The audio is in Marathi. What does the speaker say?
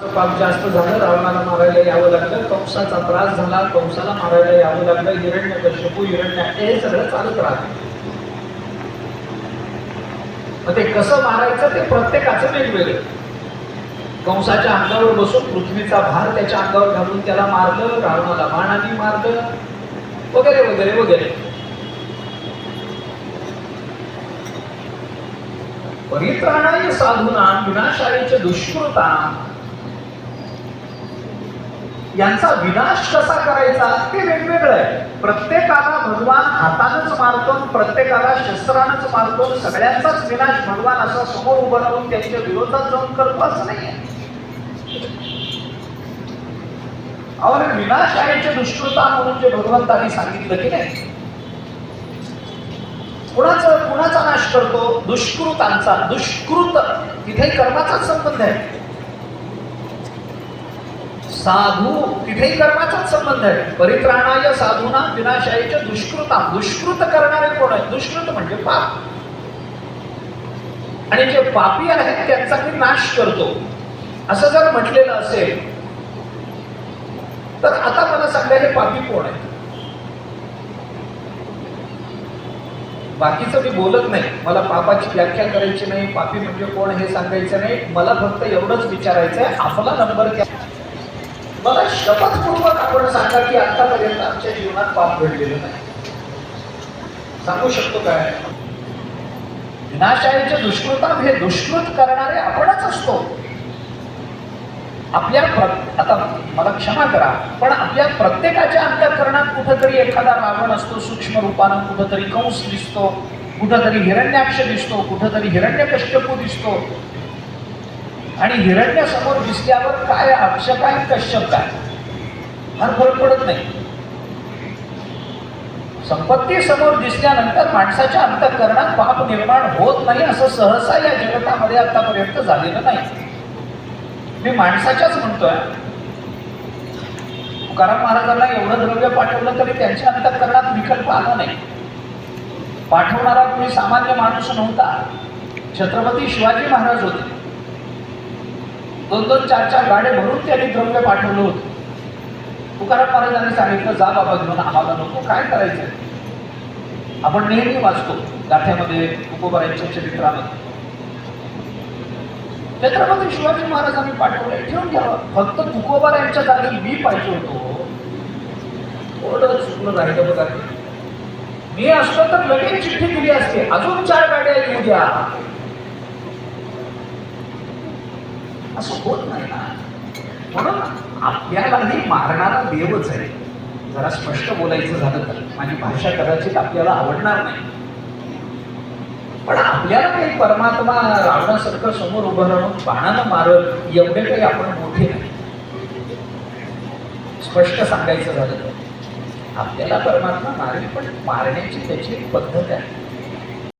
पाप जास्त झालं रावणाला मारायला यावं लागलं कंसाचा त्रास झाला कंसाला मारायला यावं लागलं हिरण्य कश्यपू हिरण्य हे सगळं चालत राहतं. ते कसं मारायचं ते प्रत्येकाचं वेगवेगळं. कंसाच्या अंगावर बसून पृथ्वीचा भार त्याच्या अंगावर घालून त्याला मारलं रावणाला बाणाने मारलं वगैरे वगैरे वगैरे. परित्राणाय साधूना विनाशायचे दुष्कृता. यांचा विनाश कसा करायचा ते वेगवेगळं आहे. प्रत्येकाला भगवान हातानंच मारतो प्रत्येकाला शस्त्रानच मारतो सगळ्यांचाच विनाश भगवान असा समोर उभं राहून त्यांच्या विरोधात जाऊन करतो असं नाहीये अहो विनाश आहे दुष्कृता म्हणून जे भगवंतांनी सांगितलं की नाही. कुणाचा कुणाचा नाश करतो? दुष्कृतांचा. दुष्कृत. इथे कर्माचाच संबंध आहे. साधू तिथेही कर्माचाच संबंध आहे. परित्राणाय साधूना विनाशायच्या दुष्कृता. दुष्कृत करणारे कोण आहे दुष्कृत म्हणजे पाप. आणि जे पापी आहेत त्यांचा मी नाश करतो. असं जर म्हटलेलं असेल तर आता मला सांगा हे पापी कोण आहे बाकीचं मी बोलत नाही. मला पापाची व्याख्या करायची नाही. पापी म्हणजे कोण हे सांगायचं नाही. मला फक्त एवढंच विचारायचं आहे आपला नंबर क्या मला शपथपूर्वक आपण सांगा की आतापर्यंत आमच्या जीवनात पाप घडलेलं नाही. सांगू शकतो काय? विनाशायच्या दुष्कृतात हे दुष्कृत करणारे आपणच असतो. आपल्या प्र- आता मला क्षमा करा पण आपल्या प्रत्येकाच्या अंतकरणात कुठंतरी एखादा रावण असतो सूक्ष्म रूपानं कुठंतरी कंस दिसतो कुठंतरी हिरण्याक्ष दिसतो कुठंतरी हिरण्यकश्यपू दिसतो आणि हिरण्यासमोर दिसल्यावर काय अक्षक काय कश्यप काय फार फरक पडत नाही. संपत्ती समोर दिसल्यानंतर माणसाच्या अंतकरणात पाप निर्माण होत नाही असं सहसा या जगतामध्ये आतापर्यंत झालेलं नाही. मी माणसाच्याच म्हणतोय. तुकाराम महाराजांना एवढं द्रव्य पाठवलं तरी त्यांच्या अंतकरणात विकल्प आला नाही. पाठवणारा कोणी सामान्य माणूस नव्हता. छत्रपती शिवाजी महाराज होते. दोन दोन चार चार गाड्या भरून त्यांनी द्रव्य पाठवलं होतं. तुकाराम महाराजांनी सांगितलं जा बाबा घेऊन आम्हाला नको काय करायचं आपण नेहमी वाचतो गाठ्यामध्ये तुकोबारांच्या चरित्रामध्ये. छत्रपती शिवाजी महाराजांनी पाठवलंय ठेवून घ्यावं फक्त तुकोबार यांच्या जागी मी पाहिजे होतो. थोडं चुकलं राहिलं बघा? मी असतो तर लगेच चिठ्ठी दिली असते. अजून चार गाड्या येऊ द्या. असं होत नाही ना म्हणून आपल्यालाही मारणारा देवच आहे. जरा स्पष्ट बोलायचं झालं तर. माझी भाषा कदाचित आपल्याला आवडणार नाही. पण आपल्याला काही परमात्मा रावणासारखं समोर उभं राहून बाणानं मारत एवढे काही आपण मोठे नाही. स्पष्ट सांगायचं झालं तर. आपल्याला परमात्मा मारेल पण मारण्याची त्याची एक पद्धत आहे.